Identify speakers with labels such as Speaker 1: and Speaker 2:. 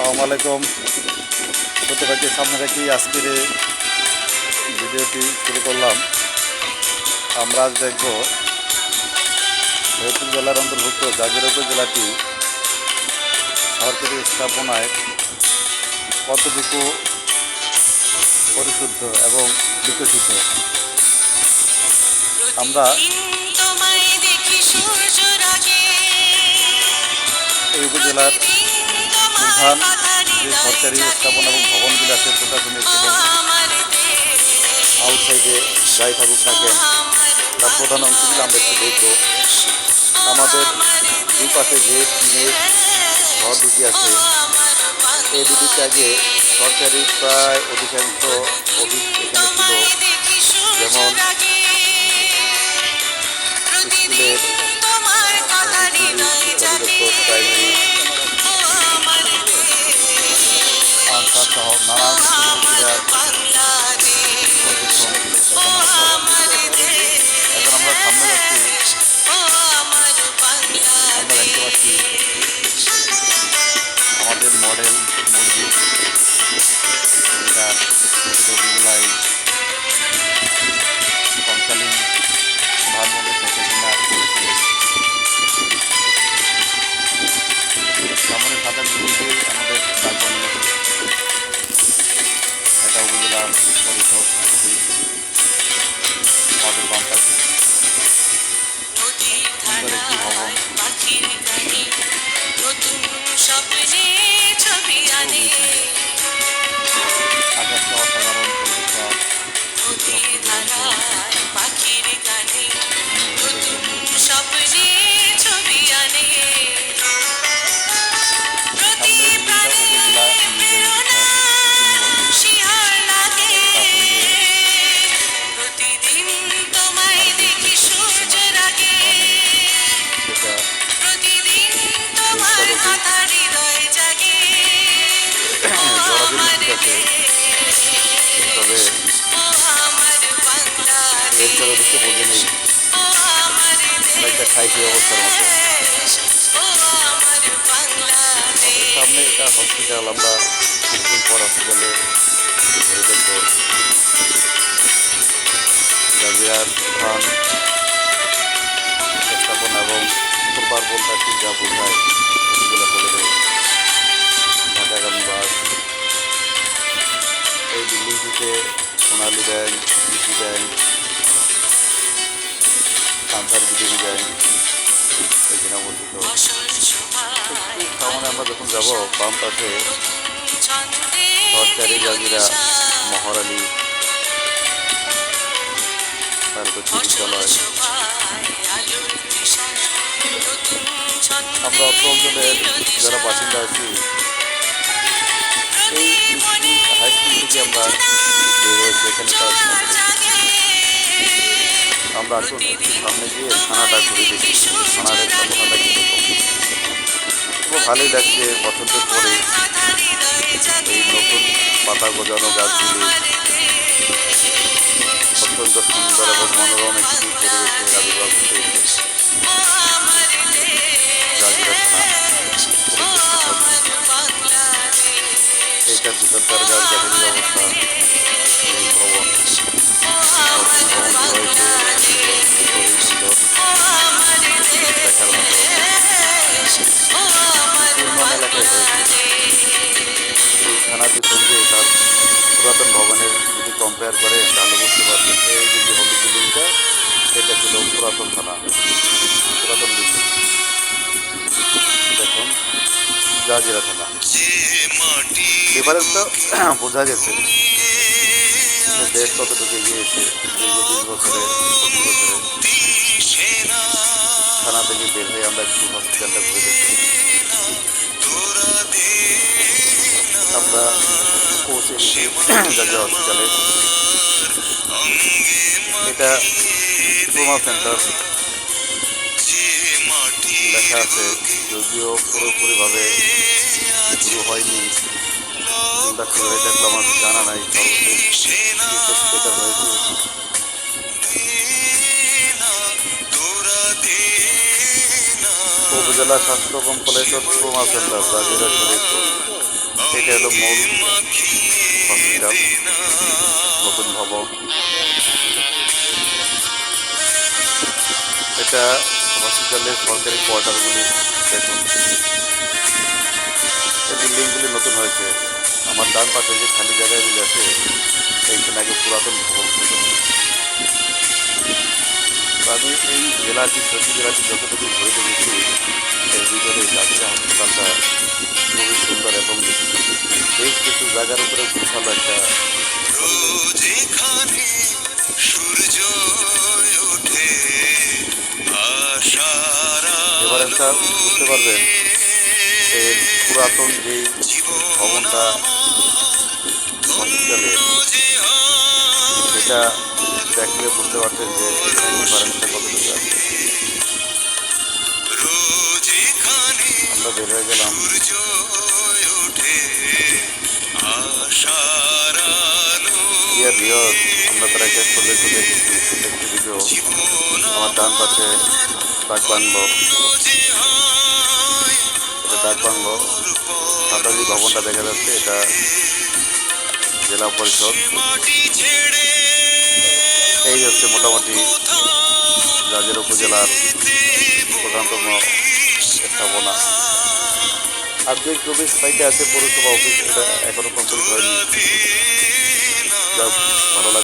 Speaker 1: আসসালামু আলাইকুম। প্রত্যেককে সামনে রেখেই আজকের ভিডিওটি শুরু করলাম। আমরা আজ দেখব ফরিদপুর জেলার অন্তর্ভুক্ত জাগির উপজেলাটি সরকারি স্থাপনায় কতটুকু পরিশুদ্ধ এবং বিকশিত? আমরা এই উপজেলার প্রধান যে সরকারি স্থাপনা এবং ভবনগুলি আছে প্রশাসনিক আউটসাইডে যাই থাকুক থাকেন তার প্রধান অংশগুলো আমরা একটু দেখব। আমাদের দুই পাশে যে টিনের ঘর দুটি আছে এই দুটিতে আগে সরকারি প্রায় অধিকাংশ নানান সুবিধার প্রশিক্ষণ এখানে আমরা সামনে যাচ্ছি আমরা দেখতে আমাদের মডেল মসজিদ উপজেলা পরিষদ অফিস আমাদের বাম সুন্দর একটি ভবন আকাশটা অসাধারণ রেলচর অবশ্য বোঝে নেই।
Speaker 2: ও
Speaker 1: একটা খাই খেয়ে অবস্থার মতো সামনে এটা হসপিটাল আমরা কিছুদিন পর হসপিটালে ঘুরে দেখব। জাজিরার প্রধান স্থাপনা এবং সুপার বলটা ঠিক যা বোঝায়, সেগুলো হলে ঢাকাগামী বাস এই বিল্ডিংটিতে সোনালী ব্যাংক কৃষি ব্যাংক কান্সার বিডিবি ব্যাংক এখানে অবস্থিত সামনে আমরা যখন যাব, বাম পাশে সরকারি জাজিরা মহারালী তারপর
Speaker 2: ছন্দে
Speaker 1: আমরা অত্র অঞ্চলের যারা বাসিন্দা আছি আমরা সামনে গিয়ে কীরকম খুব ভালোই লাগছে বসন্তের পরে নতুন পাতা গজানো গাছগুলি। অত্যন্ত সুন্দর এবং মনোরম একটি পরিবেশে আবির্ভাব ভিতরকার গাছ, গাছের অবস্থা ভবন। পুরাতন ভবনের যদি কম্পেয়ার করেন তাহলে বুঝতে পারবেন এই যে হলুদ বিল্ডিংটা এটা ছিল পুরাতন থানা পুরাতন দেখুন জাহাজিরা থানা ডিফারেন্সটা বোঝা গেছে দেশ কতটুকু এগিয়েছে বছরে থানা থেকে বের হয়ে আমরা একটু হসপিটালটা ঘুরে দেখছি আমরা পৌঁছে জাজিরা হসপিটালে এটা ট্রমা সেন্টার লেখা আছে, যদিও পুরোপুরিভাবে শুরু হয়নি। কোনটা হয়ে থাকলে আমার জানা নাই এটা হয়েছে উপজেলা স্বাস্থ্য কমপ্লেক্স ও ট্রমা সেন্টার শরীফপুর এটা হলো মূল হসপিটাল নতুন ভবন। এটা হসপিটালের সরকারি কোয়ার্টারগুলি দেখুন। এই বিল্ডিংগুলি নতুন হয়েছে। আমার ডান পাশে যে খালি জায়গাগুলি আছে এইখানে আগে পুরাতন ভবন ছিল আমি এই জেলাটি সত্যি জেলাটি যতটুকু ঘুরে দেখেছি এর ভিতরে জাতীয় হাসপাতালটা খুবই সুন্দর এবং বেশ কিছু জায়গার উপরে বিশাল একটা পরিবেশ।
Speaker 3: যেখানে সূর্য ওঠে আশার
Speaker 1: এবার একটা বুঝতে পারবেন এর পুরাতন যে ভবনটা হসপিটালের সেটা দেখলে বুঝতে পারতেন যে আমরা বের হয়ে গেলাম। আমরা ডান পাশে
Speaker 3: যে হয়
Speaker 1: এটা ডাক সাদা ভবনটা দেখা যাচ্ছে, এটা জেলা পরিষদ। এই হচ্ছে মোটামুটি রাজের উপজেলার প্রধানতম স্থাপনা। যে চব্বিশ সাইটে আছে পৌরসভা অফিস, এটা এখনও কমপ্লিট হয়নি। ভালো লাগে